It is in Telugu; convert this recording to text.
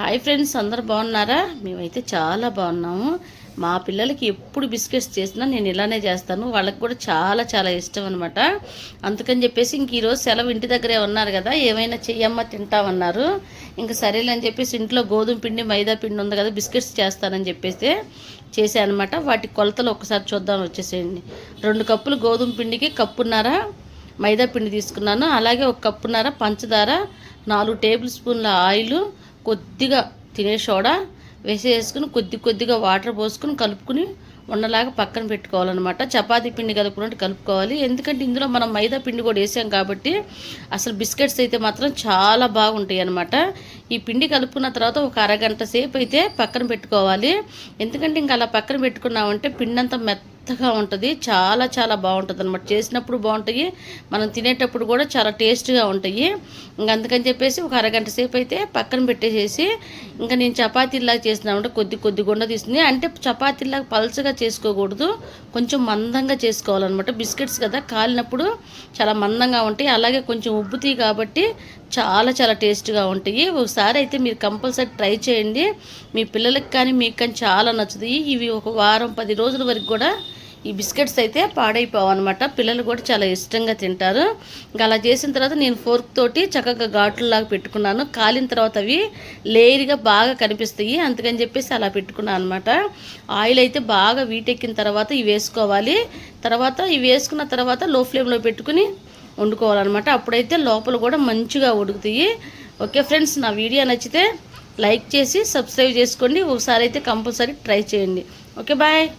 హాయ్ ఫ్రెండ్స్ అందరు బాగున్నారా? మేమైతే చాలా బాగున్నాము. మా పిల్లలకి ఎప్పుడు బిస్కెట్స్ చేసినా నేను ఇలానే చేస్తాను. వాళ్ళకి కూడా చాలా చాలా ఇష్టం అనమాట అందుకని చెప్పేసి ఇంక ఈరోజు సెలవు ఇంటి దగ్గరే ఉన్నారు కదా ఏమైనా చెయ్యమ్మా తింటామన్నారు. ఇంకా సరేలే అని చెప్పేసి ఇంట్లో గోధుమ పిండి మైదా పిండి ఉంది కదా బిస్కెట్స్ చేస్తానని చెప్పేసి చేశానమాట వాటి కొలతలు ఒకసారి చూద్దాం వచ్చేసేయండి. రెండు కప్పులు గోధుమ పిండికి కప్పున్నర మైదా పిండి తీసుకున్నాను. అలాగే ఒక కప్పున్నర పంచదార నాలుగు టేబుల్ స్పూన్ల ఆయిల్ కొద్దిగా తినే సోడా వేసేసుకుని కొద్ది కొద్దిగా వాటర్ పోసుకుని కలుపుకుని ఉండలాగా పక్కన పెట్టుకోవాలన్నమాట. చపాతీ పిండి కలుపుకున్నట్టు కలుపుకోవాలి. ఎందుకంటే ఇందులో మనం మైదా పిండి కూడా వేసాం కాబట్టి అసలు బిస్కెట్స్ అయితే మాత్రం చాలా బాగుంటాయి అనమాట ఈ పిండి కలుపుకున్న తర్వాత ఒక అరగంట సేపు అయితే పక్కన పెట్టుకోవాలి. ఎందుకంటే ఇంకా అలా పక్కన పెట్టుకున్నామంటే పిండి అంతా మెత్త మెత్తగా ఉంటుంది చాలా చాలా బాగుంటుంది అనమాట చేసినప్పుడు బాగుంటాయి మనం తినేటప్పుడు కూడా చాలా టేస్ట్గా ఉంటాయి. ఇంకా అందుకని చెప్పేసి ఒక అరగంట సేపు అయితే పక్కన పెట్టేసేసి ఇంకా నేను చపాతీలాగా చేసినామంటే కొద్ది కొద్ది గుండ తీసుకుని అంటే చపాతీలాగా పల్చగా చేసుకోకూడదు. కొంచెం మందంగా చేసుకోవాలన్నమాట. బిస్కెట్స్ కదా కాలినప్పుడు చాలా మందంగా ఉంటాయి. అలాగే కొంచెం ఉబ్బుతాయి కాబట్టి చాలా చాలా టేస్ట్గా ఉంటాయి. ఒకసారి అయితే మీరు కంపల్సరీ ట్రై చేయండి. మీ పిల్లలకి కానీ మీకు కానీ చాలా నచ్చుతాయి. ఇవి ఒక వారం పది రోజుల వరకు కూడా ఈ బిస్కెట్స్ అయితే పాడైపోవన్నమాట. పిల్లలు కూడా చాలా ఇష్టంగా తింటారు. ఇంకా అలా చేసిన తర్వాత నేను ఫోర్క్ తోటి చక్కగా ఘాట్లలాగా పెట్టుకున్నాను. కాలిన తర్వాత అవి లేయర్గా బాగా కనిపిస్తాయి. అందుకని చెప్పేసి అలా పెట్టుకున్నాను అనమాట ఆయిల్ అయితే బాగా వీటెక్కిన తర్వాత ఇవి వేసుకోవాలి. తర్వాత ఇవి వేసుకున్న తర్వాత లో ఫ్లేమ్లో పెట్టుకుని వండుకోవాలన్నమాట. అప్పుడైతే లోపల కూడా మంచిగా ఉడుకుతాయి. ఓకే ఫ్రెండ్స్ నా వీడియో నచ్చితే లైక్ చేసి సబ్స్క్రైబ్ చేసుకోండి. ఒకసారి అయితే కంపల్సరీ ట్రై చేయండి. Okay bye.